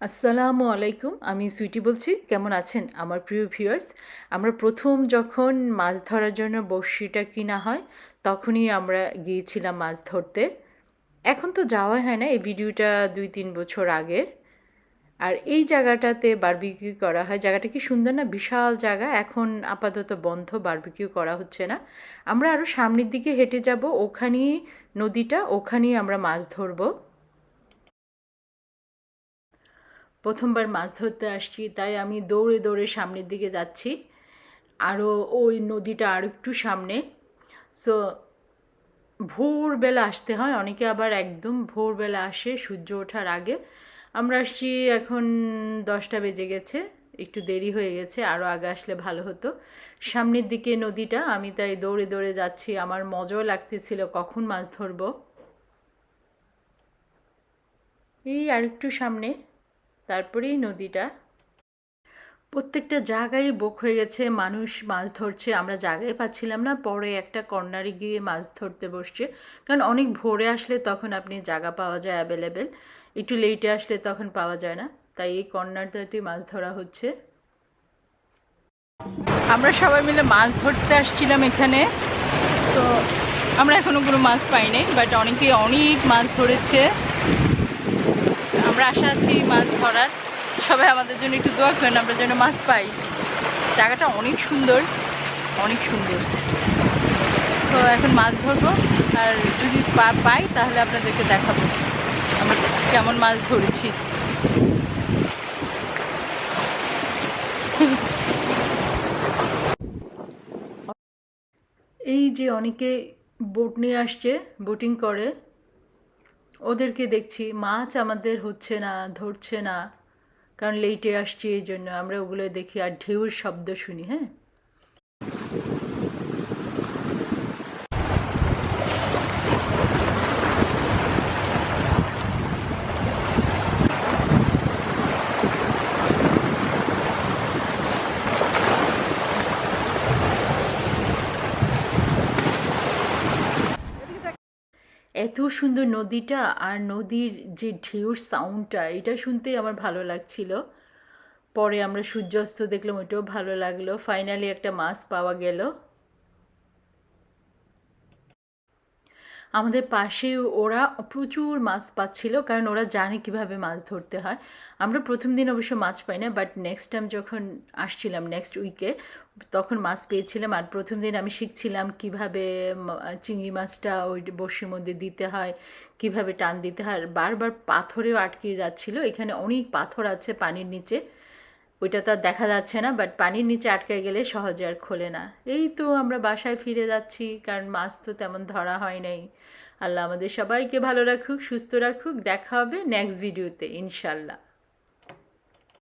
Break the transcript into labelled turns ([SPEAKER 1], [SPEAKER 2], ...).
[SPEAKER 1] আসসালামু আলাইকুম, আমি সুইটি বলছি। কেমন আছেন আমার প্রিয় ভিউয়ার্স? আমরা প্রথম যখন মাছ ধরার জন্য বড়শিটা কিনা হয়, তখনই আমরা গিয়েছিলাম মাছ ধরতে। এখন তো যাওয়া হয় না, এই ভিডিওটা দুই তিন বছর আগের। আর এই জায়গাটাতে বারবিকিউ করা হয়, জায়গাটা কি সুন্দর না? বিশাল জায়গা, এখন আপাতত বন্ধ বারবিকিউ করা হচ্ছে না। আমরা আরও সামনের দিকে হেঁটে যাব, ওখানেই নদীটা, ওখানেই আমরা মাছ ধরবো। প্রথমবার মাছ ধরতে আসছি, তাই আমি দৌড়ে দৌড়ে সামনের দিকে যাচ্ছি। আরও ওই নদীটা আর একটু সামনে। সো ভোরবেলা আসতে হয়, অনেকে আবার একদম ভোরবেলা আসে সূর্য ওঠার আগে। আমরা আসছি এখন দশটা বেজে গেছে, একটু দেরি হয়ে গেছে আরও আগে আসলে ভালো হতো। সামনের দিকে নদীটা, আমি তাই দৌড়ে দৌড়ে যাচ্ছি, আমার মজাও লাগতেছিল, কখন মাছ ধরব। এই আর একটু সামনে। তারপরেই নদীটা। প্রত্যেকটা জায়গায় বুক হয়ে গেছে, মানুষ মাছ ধরছে, আমরা জায়গায় পাচ্ছিলাম না, পরে একটা কর্নারে গিয়ে মাছ ধরতে বসছে। কারণ অনেক ভোরে আসলে তখন আপনি জায়গা পাওয়া যায় অ্যাভেলেবেল একটু লেটে আসলে তখন পাওয়া যায় না। তাই এই কর্নারটাতে মাছ ধরা হচ্ছে। আমরা সবাই মিলে মাছ ধরতে আসছিলাম এখানে। তো আমরা এখনও কোনো মাছ পাইনি বাট অনেকে অনেক মাছ ধরেছে। আমরা আশা আছি মাছ ধরার। সবাই আমাদের জন্য একটু দোয়া করেন, আমরা যেন মাছ পাই। জায়গাটা অনেক সুন্দর অনেক সুন্দর। তো এখন মাছ ধরবো, আর যদি পাই তাহলে আপনাদেরকে দেখাবো আমরা কেমন মাছ ধরেছি। এই যে অনেকে বোট নিয়ে আসছে বোটিং করে ওদেরকে দেখছি, মাছ আমাদের হচ্ছে না, ধরছে না। কারণ লেটে আসছি, এই জন্য আমরা ওগুলো দেখি, আর ঢেউর শব্দ শুনি হ্যাঁ? এত সুন্দর নদীটা আর নদীর যে ঢেউর সাউন্ডটা এটা শুনতেই আমার ভালো লাগছিল। পরে আমরা সূর্যাস্ত দেখলাম, ওইটাও ভালো লাগল। ফাইনালি একটা মাছ পাওয়া গেল। আমাদের পাশে ওরা প্রচুর মাছ পাচ্ছিল, কারণ ওরা জানে কীভাবে মাছ ধরতে হয়। আমরা প্রথম দিন অবশ্য মাছ পাই না বাট নেক্সট টাইম যখন আসছিলাম নেক্সট উইকে তখন মাছ পেয়েছিলাম। আর প্রথম দিন আমি শিখছিলাম কীভাবে চিংড়ি মাছটা ওই বসির মধ্যে দিতে হয়, কীভাবে টান দিতে হয়। বারবার পাথরেও আটকে যাচ্ছিল। এখানে অনেক পাথর আছে পানির নিচে। ওইটা তো আর দেখা যাচ্ছে না বাট পানির নিচে আটকে গেলে সহজে আর খোলে না। এই তো আমরা বাসায় ফিরে যাচ্ছি, কারণ মাছ তো তেমন ধরা হয় নাই। আল্লাহ আমাদের সবাইকে ভালো রাখুক, সুস্থ রাখুক, দেখা হবে নেক্সট ভিডিওতে ইনশাল্লাহ।